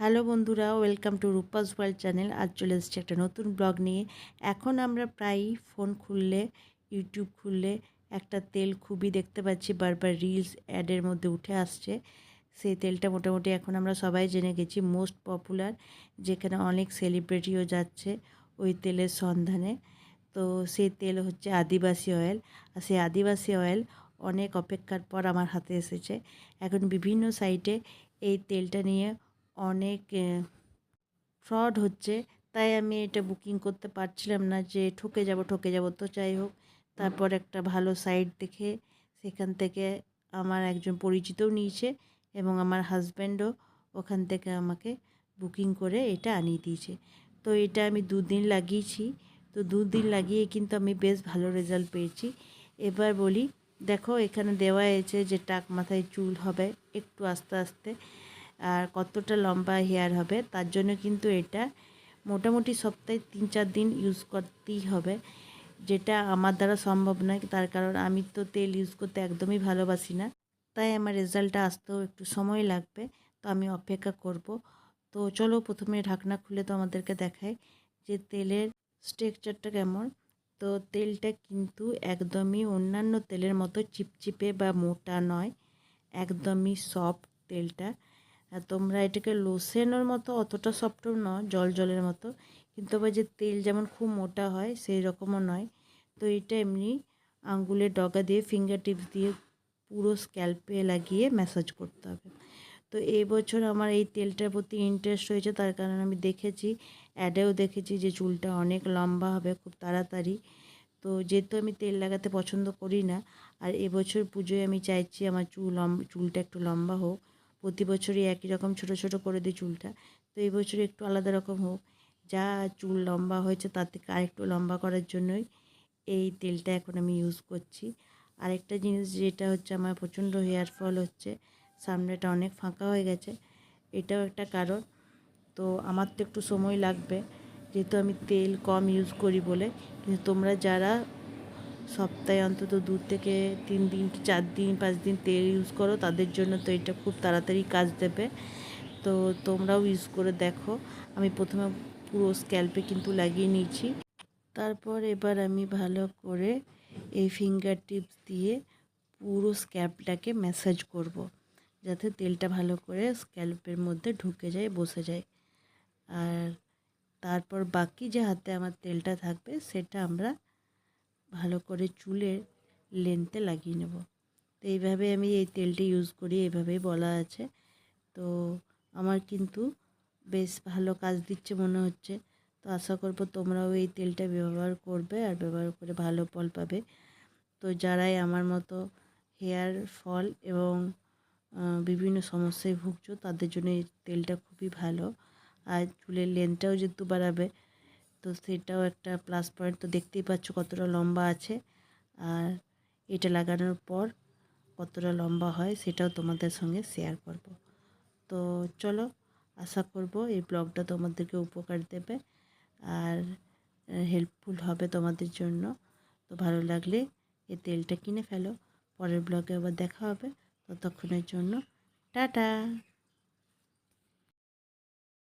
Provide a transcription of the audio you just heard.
Hello বন্ধুরা, welcome to Rupa's world channel. আজ চলে এসেছি একটা নতুন ব্লগ নিয়ে। এখন আমরা প্রায়ই ফোন খুললে, ইউটিউব খুললে একটা তেল খুবই দেখতে পাচ্ছি। বারবার রিলস অ্যাডের মধ্যে উঠে আসছে। সেই তেলটা মোটামুটি এখন আমরা সবাই জেনে গেছি মোস্ট পপুলার যেখানে অনেক সেলিব্রিটিও যাচ্ছে ওই তেলের সন্ধানে। তো সেই তেল হচ্ছে আদিবাসী অয়েল আর সেই আদিবাসী অয়েল অনেক অপেক্ষার পর আমার হাতে এসেছে। এখন বিভিন্ন সাইটে এই তেলটা নিয়ে অনেক ফ্রড হচ্ছে। তাই আমি এটা বুকিং করতে পারছিলাম না যে ঠকে যাব ঠকে যাব। তো যাই হোক, তারপর একটা ভালো সাইট দেখে সেখান থেকে আমার একজন পরিচিতও নিয়েছে এবং আমার হাজব্যান্ডও ওখান থেকে আমাকে বুকিং করে এটা আনিয়ে দিয়েছে। তো এটা আমি দুদিন লাগিয়েছি। তো দুদিন লাগিয়ে কিন্তু আমি বেশ ভালো রেজাল্ট পেয়েছি। এবার বলি, দেখো এখানে দেওয়া হয়েছে যে টাক মাথায় চুল হবে, একটু আস্তে আস্তে। আর কতটা লম্বা হেয়ার হবে, তার জন্য কিন্তু এটা মোটামুটি সপ্তাহে তিন চার দিন ইউজ করতেই হবে। যেটা আমার দ্বারা সম্ভব নয়, তার কারণ আমি তো তেল ইউজ করতে একদমই ভালোবাসি না। তাই আমার রেজাল্টটা আসতেও একটু সময় লাগবে, তো আমি অপেক্ষা করব। তো চলো প্রথমে ঢাকনা খুলে তো আমাদেরকে দেখায় যে তেলের স্ট্রাকচারটা কেমন। তো তেলটা কিন্তু একদমই অন্যান্য তেলের মতো চিপচিপে বা মোটা নয়, একদমই সফট তেলটা। আর তোমরা এটাকে লোসেনের মতো অতটা সফটও নয়, জল জলের মতো। কিন্তু আবার যে তেল যেমন খুব মোটা হয়, সেই রকমও নয়। তো এটা এমনি আঙ্গুলের ডগা দিয়ে ফিঙ্গার টিপস দিয়ে পুরো স্ক্যাল্পে লাগিয়ে ম্যাসাজ করতে হবে। তো এই বছর আমার এই তেলটার প্রতি ইন্টারেস্ট হয়েছে তার কারণে আমি দেখেছি অ্যাডেও দেখেছি যে চুলটা অনেক লম্বা হবে, খুব তাড়াতাড়ি। তো যেহেতু আমি তেল লাগাতে পছন্দ করি না, আর এবছর পুজোয় আমি চাইছি আমার চুল চুলটা একটু লম্বা হোক। প্রতি বছরই একই রকম ছোট ছোট করে দিই চুলটা। তো এই বছর একটু আলাদা রকম হোক, যা চুল লম্বা হয়েছে তার থেকে আরেকটু লম্বা করার জন্যই এই তেলটা এখন আমি ইউজ করছি। আরেকটা জিনিস যেটা হচ্ছে আমার প্রচণ্ড হেয়ার ফল হচ্ছে, সামনেটা অনেক ফাঁকা হয়ে গেছে, এটাও একটা কারণ। তো আমার তো একটু সময় লাগবে, যেহেতু আমি তেল কম ইউজ করি বলে, কিন্তু তোমরা যারা সপ্তাহে অন্তত দু থেকে তিন দিন কি চার দিন, পাঁচ দিন তেল ইউজ করো, তাদের জন্য তো এটা খুব তাড়াতাড়ি কাজ দেবে। তো তোমরাও ইউজ করে দেখো। আমি প্রথমে পুরো স্ক্যাল্পে কিন্তু লাগিয়ে নিয়েছি। তারপর এবার আমি ভালো করে এই ফিঙ্গার টিপস দিয়ে পুরো স্ক্যাল্পটাকে ম্যাসাজ করব। যাতে তেলটা ভালো করে স্ক্যাল্পের মধ্যে ঢুকে যায়, বসে যায়। আর তারপর বাকি যে হাতে আমার তেলটা থাকবে, সেটা আমরা ভালো করে চুলের লেন্থে লাগিয়ে নেব। তো এইভাবে আমি এই তেলটি ইউজ করি, এইভাবেই বলা আছে। তো আমার কিন্তু বেশ ভালো কাজ দিচ্ছে মনে হচ্ছে। তো আশা করব তোমরাও এই তেলটা ব্যবহার করবে আর ব্যবহার করে ভালো ফল পাবে। তো যারাই আমার মতো হেয়ার ফল এবং বিভিন্ন সমস্যায় ভুগছো, তাদের জন্য এই তেলটা খুবই ভালো। আর চুলের লেন্থটাও যেহেতু বাড়াবে তো সেটাও একটা প্লাস পয়েন্ট তো দেখতেই পাচ্ছ কতটা লম্বা আছে। আর এটা লাগানোর পর কতটা লম্বা হয় সেটাও তোমাদের সঙ্গে শেয়ার করব। তো চলো, আশা করব এই ব্লগটা তোমাদেরকে উপকার দেবে আর হেল্পফুল হবে তোমাদের জন্য। তো ভালো লাগলে এই তেলটা কিনে ফেলো। পরের ব্লগে আবার দেখা হবে। ততক্ষণের জন্য টাটা!